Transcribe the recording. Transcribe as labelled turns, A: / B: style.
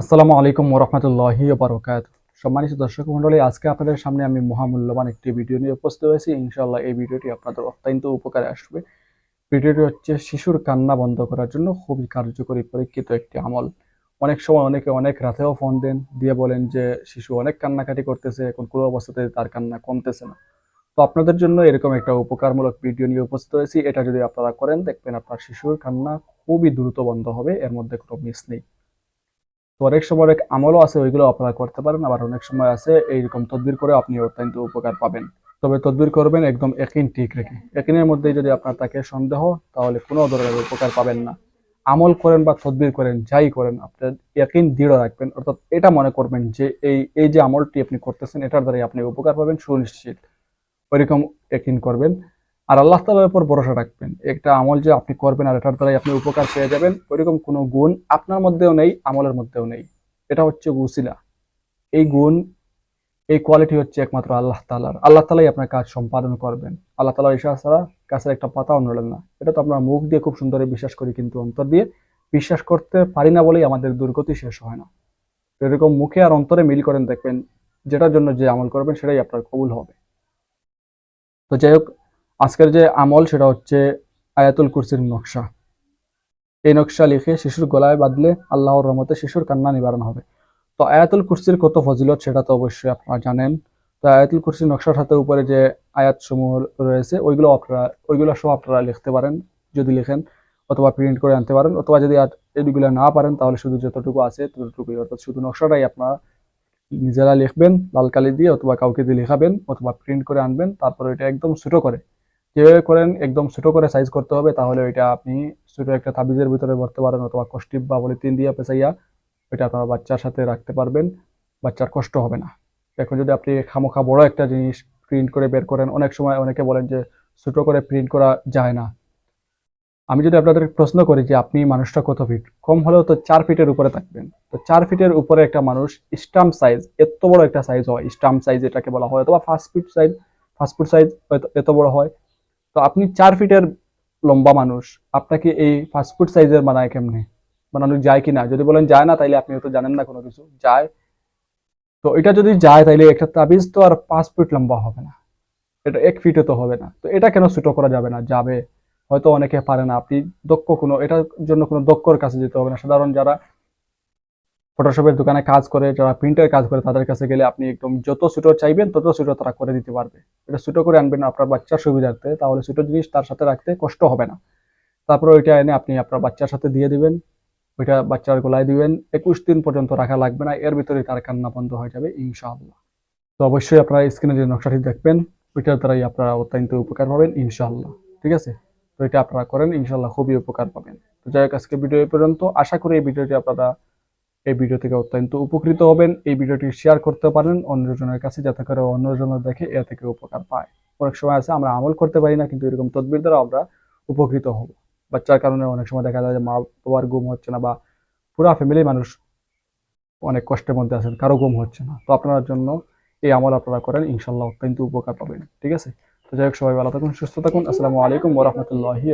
A: আসসালামু আলাইকুম ওরহমতুল্লাহি বারকাত সম্মানিত দর্শক মণ্ডলী, আজকে আপনাদের সামনে আমি মহামূল্যবান একটি ভিডিও নিয়ে উপস্থিত হয়েছি। ইনশাআল্লাহ এই ভিডিওটি আপনাদের অত্যন্ত উপকারে আসবে। ভিডিওটি হচ্ছে শিশুর কান্না বন্ধ করার জন্য খুবই কার্যকরী পরীক্ষিত একটি আমল। অনেক সময় অনেকে অনেক রাতেও ফোন দেন, দিয়ে বলেন যে, শিশু অনেক কান্নাকাটি করতেছে, এখন কোনো অবস্থাতে তার কান্না কমতেছে না। তো আপনাদের জন্য এরকম একটা উপকারমূলক ভিডিও নিয়ে উপস্থিত হয়েছি। এটা যদি আপনারা করেন, দেখবেন আপনার শিশুর কান্না খুবই দ্রুত বন্ধ হবে, এর মধ্যে কোনো মিস নেই। তো অনেক সময় অনেক আমলও আছে, ওইগুলো আপনারা করতে পারেন। আবার অনেক সময় আছে, এইরকম তদবির করে আপনি অত্যন্ত উপকার পাবেন। তবে তদবির করবেন একদম একিন ঠিক রেখে। একিনের মধ্যে যদি আপনার তাকে সন্দেহ, তাহলে কোনো ধরনের উপকার পাবেন না। আমল করেন বা তদবির করেন, যাই করেন, আপনার একিন দৃঢ় রাখবেন। অর্থাৎ এটা মনে করবেন যে, এই এই যে আমলটি আপনি করতেছেন, এটার দ্বারাই আপনি উপকার পাবেন, সুনিশ্চিত। ওইরকম একিন করবেন। আর আল্লাহ তালার উপর ভরসা রাখবেন। একটা আমল যে আপনি করবেন আর এটার দ্বারাই আপনি উপকার পেয়ে যাবেন, ওইরকম কোনো গুণ আপনার মধ্যেও নেই, আমলের মধ্যেও নেই। এটা হচ্ছে উসিলা এই গুণ, এই কোয়ালিটি হচ্ছে একমাত্র আল্লাহ তালার আল্লাহ তালাই আপনার কাজ সম্পাদন করবেন। আল্লাহ তালার ইশা ছাড়া কাছের একটা পাতাও নড়েন না। এটা তো আমরা মুখ দিয়ে খুব সুন্দরে বিশ্বাস করি, কিন্তু অন্তর দিয়ে বিশ্বাস করতে পারি না বলেই আমাদের দুর্গতি শেষ হয় না। এরকম মুখে আর অন্তরে মিল করেন দেখবেন, যেটার জন্য যে আমল করবেন সেটাই আপনার কবুল হবে। তো যাই হোক আজকের যে আমল সেটা হচ্ছে আয়াতুল কুরসির নকশা। এই নকশা লিখে শিশুর গলায় বাঁধলে আল্লাহর রহমতে শিশুর কান্না নিবারণ হবে। তো আয়াতুল কুরসির কত ফজিলত সেটা তো অবশ্যই আপনারা জানেন। তো আয়াতুল কুরসির নকশার সাথে উপরে যে আয়াত সমূহ রয়েছে, ওইগুলো আপনারা, ওইগুলো সব আপনারা লিখতে পারেন, যদি লিখেন অথবা প্রিন্ট করে আনতে পারেন, অথবা যদি এইগুলো না পারেন, তাহলে শুধু যতটুকু আছে ততটুকুই, অর্থাৎ শুধু নকশাটাই আপনারা নিজেরা লিখবেন, লাল কালি দিয়ে অথবা কাউকে দিয়ে লেখাবেন, অথবা প্রিন্ট করে আনবেন, তারপর এটা একদম ছোটো করে যেভাবে করেন, একদম ছোটো করে সাইজ করতে হবে, তাহলে ওইটা আপনি ছোটো একটা তাবিজের ভিতরে ভরতে পারেন অথবা কষ্টিপ বা পলিথিন দিয়ে পেঁচাইয়া ওইটা আপনার বাচ্চার সাথে রাখতে পারবেন, বাচ্চার কষ্ট হবে না। এখন যদি আপনি খামোখা বড় একটা জিনিস প্রিন্ট করে বের করেন, অনেক সময় অনেকে বলেন যে ছোটো করে প্রিন্ট করা যায় না। আমি যদি আপনাদের প্রশ্ন করি যে আপনি মানুষটা কত ফিট কম হলেও তো চার ফিটের উপরে থাকবেন। তো চার ফিটের উপরে একটা মানুষ স্টাম্প সাইজ এত বড় একটা সাইজ হয়। স্টাম্প সাইজ এটাকে বলা হয় অথবা fast fit size fast food size এত বড় হয়। তো আপনি চার ফিটের লম্বা মানুষ, আপনাকে এই ফাস্টফুড সাইজের বানায় কেমনে? বানানো যায় কি না? যদি বলেন যায় না, তাইলে আপনি তো জানেন না কোনো কিছু। যায়। তো এটা যদি যায়, তাইলে একটা তাবিজ তো আর পাঁচ ফিট লম্বা হবে না। এটা এক ফিটে তো হবে না। তো এটা কেন ছোটো করা যাবে না? যাবে। হয়তো অনেকে পারে না। আপনি দক্ষ কোনো, এটার জন্য কোনো দক্ষর কাছে যেতে হবে না। সাধারণ যারা ফটোশপের দোকানে কাজ করে, যারা প্রিন্টের কাজ করে, তাদের কাছে গেলে আপনি একদম যত ছোটো চাইবেন, তত ছোটো তারা করে দিতে পারবে। এটা ছোটো করে আনবেন আপনার বাচ্চার সুবিধার্থে, তাহলে ছোটো জিনিস তার সাথে রাখতে কষ্ট হবে না। তারপর ওইটা এনে আপনি আপনার বাচ্চার সাথে দিয়ে দিবেন, ওইটা বাচ্চার গোলায় দিবেন, একুশ দিন পর্যন্ত রাখা লাগবে না, এর ভিতরে তার কান্না বন্ধ হয়ে যাবে, ইনশাআল্লাহ। তো অবশ্যই আপনারা স্ক্রিনে যে নকশাটি দেখবেন, ওইটার দ্বারাই আপনারা অত্যন্ত উপকার পাবেন, ইনশাআল্লাহ। ঠিক আছে? তো এটা আপনারা করেন, ইনশাআল্লাহ খুবই উপকার পাবেন। তো যাই হোক আজকে ভিডিও পর্যন্ত। আশা করি এই ভিডিওটি আপনারা এই ভিডিও থেকে অত্যন্ত উপকৃত হবেন। এই ভিডিওটি শেয়ার করতে পারেন অন্যজনের কাছে যাতে করে অন্যজন দেখে এ থেকে উপকার পায়। অনেক সময় আছে, আমরা আমল করতে পারি না, কিন্তু এরকম তদবির দ্বারা আমরা উপকৃত হব। বাচ্চার কারণে অনেক সময় দেখা যায় যে মা বাবার ঘুম হচ্ছে না বা পুরা ফ্যামিলির মানুষ অনেক কষ্টের মধ্যে আছেন, কারও ঘুম হচ্ছে না। তো আপনার জন্য এই আমল আপনারা করেন, ইনশাল্লাহ অত্যন্ত উপকার পাবেন। ঠিক আছে? তো যাই হোক, সবাই ভালো থাকুন, সুস্থ থাকুন। আসসালামু আলাইকুম ওরহমতুল্লাহি